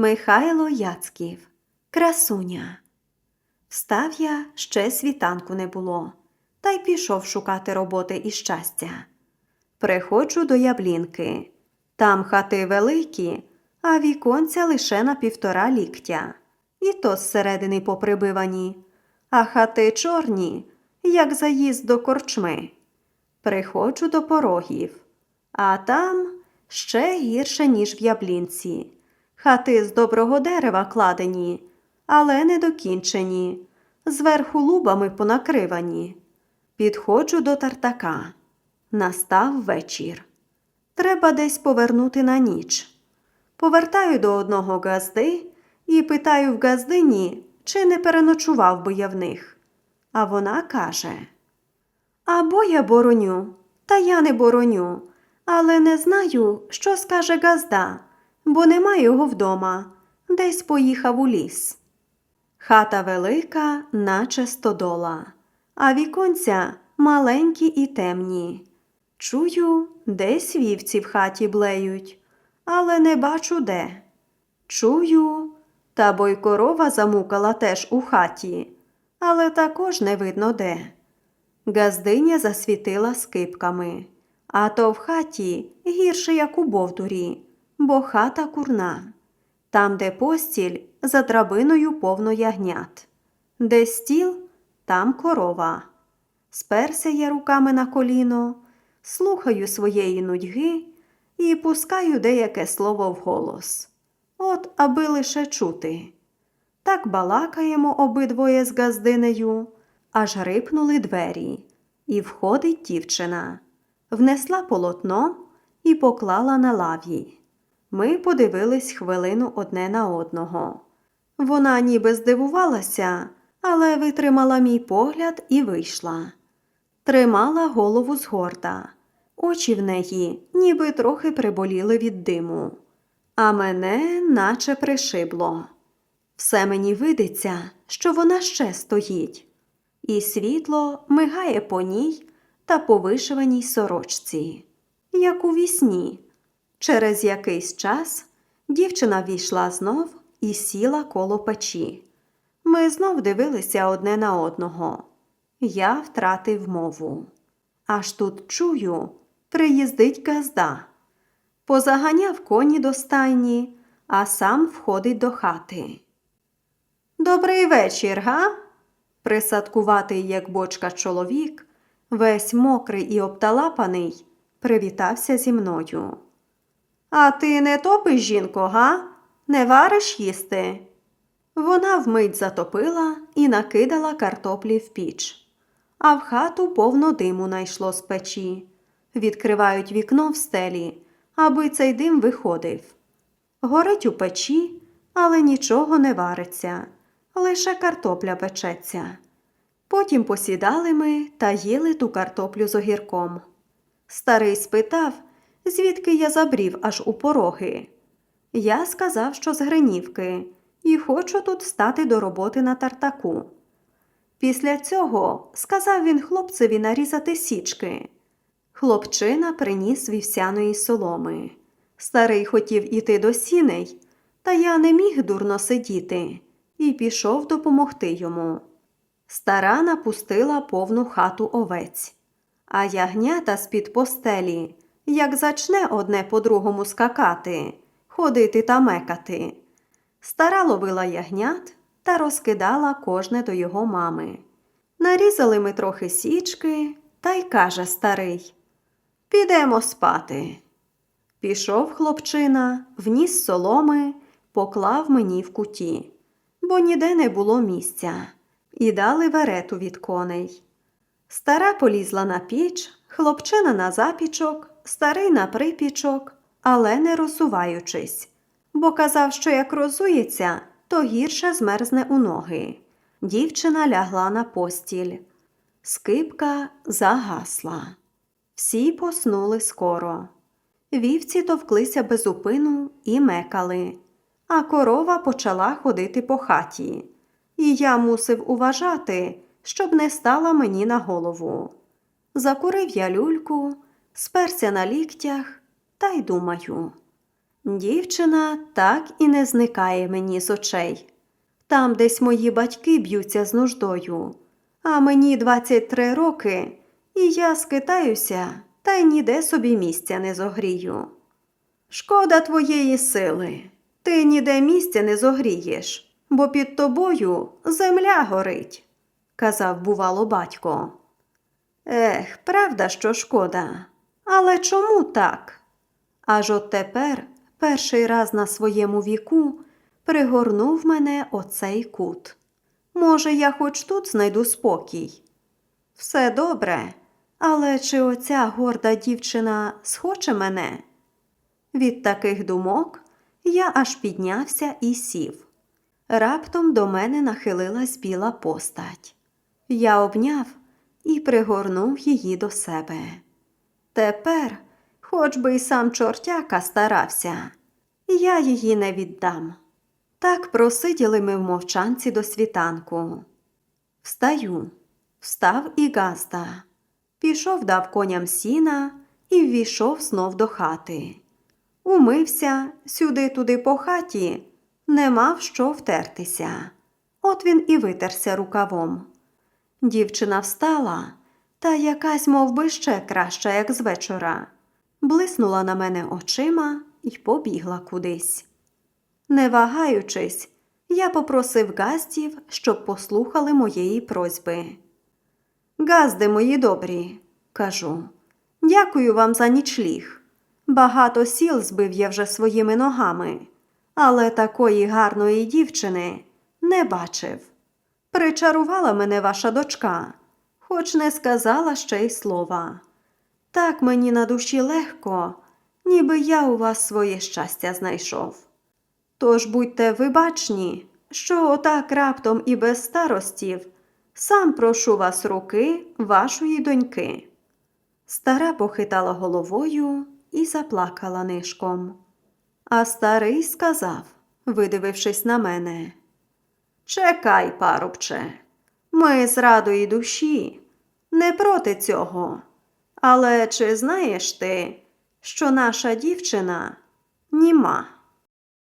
Михайло Яцьків. Красуня. Встав я ще світанку не було, та й пішов шукати роботи і щастя. Приходжу до яблінки. Там хати великі, а віконця лише на півтора ліктя, і то зсередини поприбивані, а хати чорні, як заїзд до корчми. Приходжу до порогів, а там ще гірше, ніж в яблінці. Хати з доброго дерева кладені, але не докінчені, зверху лубами понакривані. Підходжу до тартака. Настав вечір. Треба десь повернути на ніч. Повертаю до одного газди і питаю в газдині, чи не переночував би я в них. А вона каже: Або я бороню, та я не бороню, але не знаю, що скаже газда, бо нема його вдома, десь поїхав у ліс. Хата велика, наче стодола, а віконця маленькі і темні. Чую, десь вівці в хаті блеють, але не бачу де. Чую, та бо й корова замукала теж у хаті, але також не видно де. Газдиня засвітила скипками, а то в хаті гірше, як у бовдурі, бо хата курна. Там, де постіль, за драбиною повно ягнят. Де стіл, там корова. Сперся я руками на коліно, слухаю своєї нудьги і пускаю деяке слово вголос. От, аби лише чути. Так балакаємо обидвоє з газдинею, аж рипнули двері, і входить дівчина. Внесла полотно і поклала на лаві. Ми подивились хвилину одне на одного. Вона ніби здивувалася, але витримала мій погляд і вийшла. Тримала голову згорда. Очі в неї ніби трохи приболіли від диму, а мене наче пришибло. Все мені видиться, що вона ще стоїть, і світло мигає по ній та по вишиваній сорочці, як у вісні. Через якийсь час дівчина війшла знов і сіла коло печі. Ми знов дивилися одне на одного. Я втратив мову. Аж тут чую, приїздить газда. Позаганяв коні до стайні, а сам входить до хати. Добрий вечір, га? Присадкуватий, як бочка чоловік, весь мокрий і обталапаний, привітався зі мною. А ти не топиш, жінко, га? Не вариш їсти? Вона вмить затопила і накидала картоплі в піч. А в хату повно диму найшло з печі. Відкривають вікно в стелі, аби цей дим виходив. Горить у печі, але нічого не вариться, лише картопля печеться. Потім посідали ми та їли ту картоплю з огірком. Старий спитав, звідки я забрів аж у пороги. Я сказав, що з Гринівки, і хочу тут стати до роботи на тартаку. Після цього сказав він хлопцеві нарізати січки. Хлопчина приніс вівсяної соломи. Старий хотів іти до сіней, та я не міг дурно сидіти і пішов допомогти йому. Стара напустила повну хату овець, а ягнята з-під постелі, як зачне одне по другому скакати, ходити та мекати. Стара ловила ягнят та розкидала кожне до його мами. Нарізали ми трохи січки, та й каже старий Підемо спати. Пішов хлопчина, вніс соломи, поклав мені в куті, бо ніде не було місця, і дали верету від коней. Стара полізла на піч, хлопчина на запічок, старий на припічок, але не розсуваючись, бо казав, що як розується, то гірше змерзне у ноги. Дівчина лягла на постіль. Скипка загасла. Всі поснули скоро. Вівці товклися без упину і мекали, а корова почала ходити по хаті, і я мусив уважати, щоб не стала мені на голову. Закурив я люльку, сперся на ліктях та й думаю. Дівчина так і не зникає мені з очей. Там десь мої батьки б'ються з нуждою, а мені 23 роки, і я скитаюся та й ніде собі місця не зогрію. Шкода твоєї сили. Ти ніде місця не зогрієш, бо під тобою земля горить, казав, бувало, батько. Ех, правда, що шкода. Але чому так? Аж от тепер, перший раз на своєму віку, пригорнув мене оцей кут. Може, я хоч тут знайду спокій. Все добре, але чи оця горда дівчина схоче мене? Від таких думок я аж піднявся і сів. Раптом до мене нахилилась біла постать. Я обняв і пригорнув її до себе. Тепер, хоч би й сам чортяка старався, я її не віддам. Так просиділи ми в мовчанці до світанку. Встаю, встав і газда. Пішов дав коням сіна і ввійшов знов до хати. Умився сюди-туди по хаті, не мав що втертися. От він і витерся рукавом. Дівчина встала, та якась мов би, ще краща, як з вечора, блиснула на мене очима і побігла кудись. Не вагаючись, я попросив газдів, щоб послухали моєї просьби. Газди мої добрі, кажу, дякую вам за нічліг. Багато сіл збив я вже своїми ногами, але такої гарної дівчини не бачив. Причарувала мене ваша дочка, хоч не сказала ще й слова. Так мені на душі легко, ніби я у вас своє щастя знайшов. Тож будьте вибачні, що отак раптом і без старостів сам прошу вас руки вашої доньки. Стара похитала головою і заплакала нишком. А старий сказав, видивившись на мене. Чекай, парубче, ми з радої душі, не проти цього. Але чи знаєш ти, що наша дівчина німа?